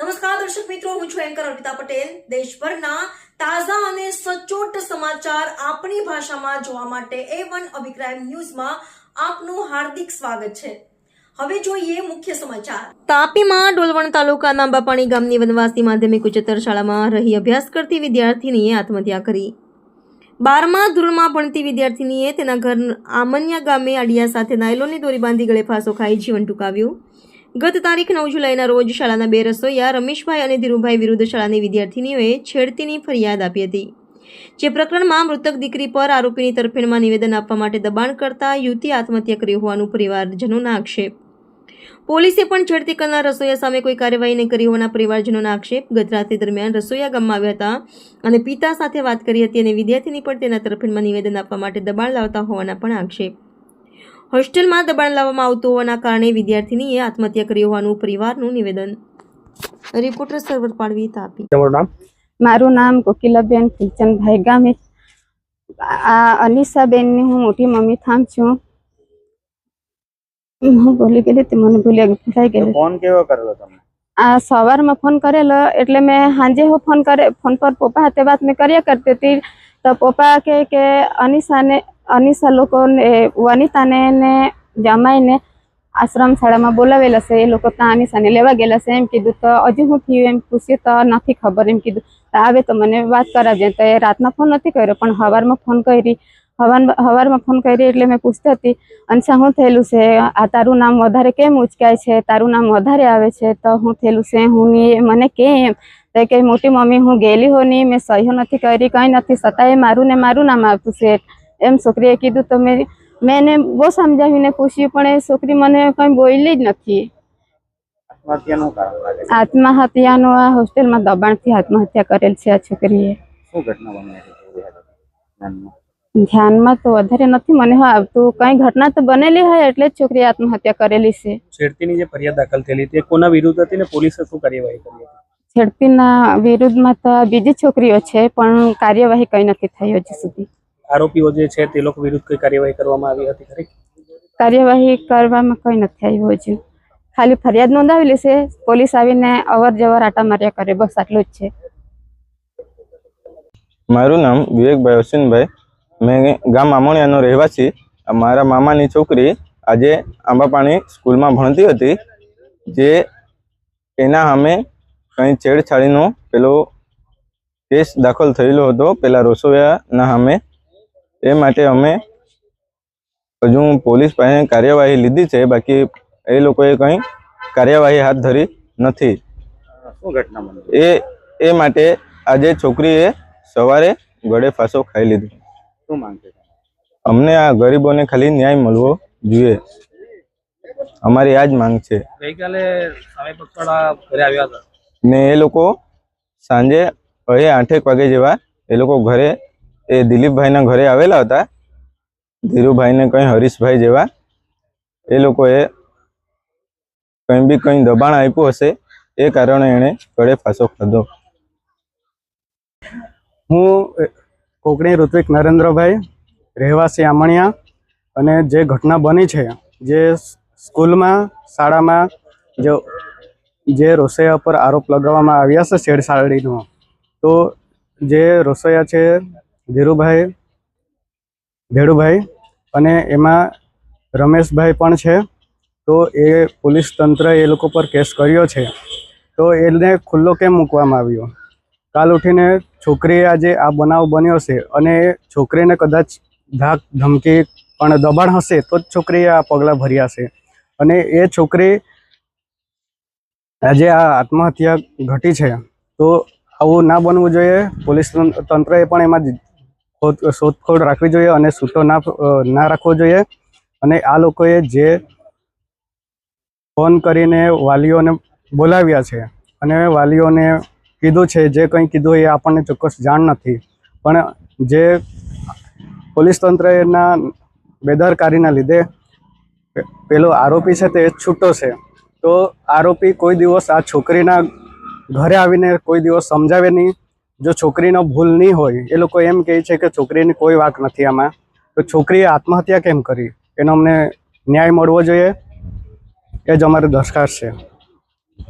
નમસ્કાર, દર્શક મિત્રો, હું છું એન્કર અર્પિતા પટેલ. દેશભરના તાજા અને સચોટ સમાચાર આપણી ભાષામાં જોવા માટે એ વન અભિપ્રાય ન્યૂઝમાં આપનું હાર્દિક સ્વાગત છે. હવે જોઈએ મુખ્ય સમાચાર. તાપીમાં ડોલવણ તાલુકાના બાપાણી ગામની વનવાસી માધ્યમિક ઉચ્ચતર શાળામાં રહી અભ્યાસ કરતી વિદ્યાર્થીનીએ આત્મહત્યા કરી. બારમા ધોરણમાં ભણતી વિદ્યાર્થીનીએ તેના ઘર આમન્યા ગામે અડિયા સાથે નાયલોની દોરી બાંધી ગળે ફાંસો ખાઈ જીવન ટૂંકાવ્યું. ગત તારીખ નવ જુલાઈના રોજ શાળાના બે રસોઈયા રમેશભાઈ અને ધીરુભાઈ વિરુદ્ધ શાળાની વિદ્યાર્થીનીઓએ છેડતીની ફરિયાદ આપી હતી. જે પ્રકરણમાં મૃતક દીકરી પર આરોપીની તરફેણમાં નિવેદન આપવા માટે દબાણ કરતા યુવતી આત્મહત્યા કરી હોવાનું પરિવારજનોના આક્ષેપ. પોલીસે પણ છેડતી કરનાર રસોઈયા સામે કોઈ કાર્યવાહી નહીં કરી હોવાના પરિવારજનોના આક્ષેપ. ગત રાત્રિ દરમિયાન રસોઈયા ગામમાં આવ્યા હતા અને પિતા સાથે વાત કરી હતી અને વિદ્યાર્થીની પણ તેના તરફેણમાં નિવેદન આપવા માટે દબાણ લાવતા હોવાના પણ આક્ષેપ. હોસ્ટેલમાં દબાણ લાવવામાં આવતું હોવાના કારણે વિદ્યાર્થીનીએ આત્મહત્યા કરી હોવાનું પરિવારનું નિવેદન. રિપોર્ટર સર્વર પાડવી તાપી. તમારું નામ? મારું નામ કોકિલાબેન ફૂલચંદભાઈ ગામે. આ અનિશાબેનની હું મોટી મમ્મી થામ છું. હું ભૂલી ગયેલી તે મને ભૂલી ભૂલાઈ ગયેલી ફોન કેવો કરેલો તમને? આ સવારમાં ફોન કરેલો એટલે મેં સાંજે હું ફોન કરે ફોન પર પપ્પા હાથે વાત મેં કર્યા કરતી હતી. તો પપ્પા કે કે અનિશાને અનિશા લોકોને, વનિતાને ને જમાઈને આશ્રમ શાળામાં બોલાવેલા છે. એ લોકો ત્યાં અનિશાને લેવા ગયેલા છે. એમ કીધું તો હજુ હું થયું એમ પૂછ્યું તો નથી ખબર. એમ કીધું આવે તો મને વાત કરાવજે. તો એ રાતના ફોન નથી કર્યો, પણ સવારમાં ફોન કરી. સવારમાં ફોન કરી એટલે મેં પૂછતી હતી અનશા શું થયેલું છે? આ તારું નામ વધારે કેમ ઉચકાય છે? તારું નામ વધારે આવે છે? તો હું થયેલું છે? હું મને કે એમ તો કે મોટી મમ્મી, હું ગયેલી હો નહીં. મેં સહ્યો નથી કરી, કંઈ નથી. છતાંય મારું ને મારું નામ આવતું છે. એમ છોકરીએ કીધું તો મેં મેં એને બહુ સમજાવીને પૂછ્યું પણ એ છોકરી મને કંઈ બોલી જ નથી. આત્મહત્યાનું આ હોસ્ટેલમાં દબાણથી આત્મહત્યા કરેલ છે આ છોકરીએ. શું ઘટના બની હતી ધ્યાનમાં? તો વધારે નથી મને હો આવતું કઈ ઘટના તો બનેલી હોય એટલે જ છોકરી આત્મહત્યા કરેલી છે. છેડતીની જે ફરિયાદ દાખલ થયેલી તે કોના વિરુદ્ધ હતી ને પોલીસે શું કાર્યવાહી કરી હતી? છેડતીના વિરુદ્ધમાં તો બીજી છોકરીઓ છે પણ કાર્યવાહી કઈ નથી થઈ હજુ સુધી. આરોપીઓ જે છે તે લોકો વિરુદ્ધ કઈ કાર્યવાહી કરવામાં આવી હતી ખરી? કાર્યવાહી કરવામાં કઈ નથી આવ્યું હજુ ખાલી ફરિયાદ નોંધાવેલી છે પોલીસ આવીને અવર જવર આટા માર્યા કરે બસ આટલું જ છે. મારું નામ વિવેકભાઈ અશ્વિનભાઈ. મેં ગામ આમોણિયાનો રહેવાસી. મારા મામાની છોકરી આજે આંબાપાણી સ્કૂલમાં ભણતી હતી જે એના સામે કંઈ છેડછાડીનો પેલો કેસ દાખલ થયેલો હતો. પેલા રોસોયાના સામે એ માટે અમે હજુ પોલીસ પાસે કાર્યવાહી લીધી છે બાકી એ લોકોએ કંઈ કાર્યવાહી હાથ ધરી નથી. એ એ માટે આજે છોકરીએ સવારે ગળે ફાંસો ખાઈ લીધો. શું માંગ અમને આ ગરીબોને ખાલી ન્યાય મળવો જોઈએ. અમારી આ જ માંગ છે. ગઈકાલે સામે પક્ષવાળા ઘરે આવ્યા હતા. ને એ લોકો સાંજે હવે આઠેક વાગે જેવા એ લોકો ઘરે એ દિલીપભાઈના ઘરે આવેલા હતા. ધીરુભાઈને કંઈ હરીશભાઈ જેવા. એ લોકોએ કંઈ બી કંઈ દબાણ આપ્યું હશે, એ કારણે એણે ગળે ફાંસો ખાધો. હું કોકણી ઋત્વિક નરેન્દ્રભાઈ, રહેવાસી આમણિયા અને જે ઘટના બની છે, જે સ્કૂલમાં, શાળામાં જે જે રસોઈયા પર આરોપ લગાવવામાં આવ્યા છે છેડછાડીનો તો જે રસોઈયા છે ધીરુભાઈ ભેડુભાઈ અને એમાં રમેશભાઈ પણ છે. તો એ પોલીસ તંત્રએ એ લોકો પર કેસ કર્યો છે. તો એને ખુલ્લો કેમ મૂકવામાં આવ્યો? કાલ ઉઠીને છોકરીએ આજે આ બનાવ બન્યો છે અને છોકરીને કદાચ ધાક ધમકી પણ દબાણ હશે તો જ છોકરીએ આ પગલાં ભર્યા છે. અને એ છોકરી આજે આ આત્મહત્યા ઘટી છે. તો આવું ના બનવું જોઈએ. પોલીસ તંત્રએ પણ એમાં શોધખોળ રાખવી જોઈએ અને છૂટો ના ના રાખવો જોઈએ. અને આ લોકોએ જે ફોન કરીને વાલીઓને બોલાવ્યા છે અને વાલીઓને કીધું છે, જે કંઈ કીધું એ આપણને ચોક્કસ જાણ નથી. પણ જે પોલીસ તંત્રના બેદરકારીના લીધે પેલો આરોપી છે તે છૂટો છે. તો આરોપી કોઈ દિવસ આ છોકરીના ઘરે આવીને કોઈ દિવસ સમજાવે નહીં. જો છોકરીનો ભૂલ નહીં હોય, એ લોકો એમ કહે છે કે છોકરીની કોઈ વાંક નથી આમાં. તો છોકરીએ આત્મહત્યા કેમ કરી? એનો અમને ન્યાય મળવો જોઈએ. એ જ અમારી દરખાસ્ત છે.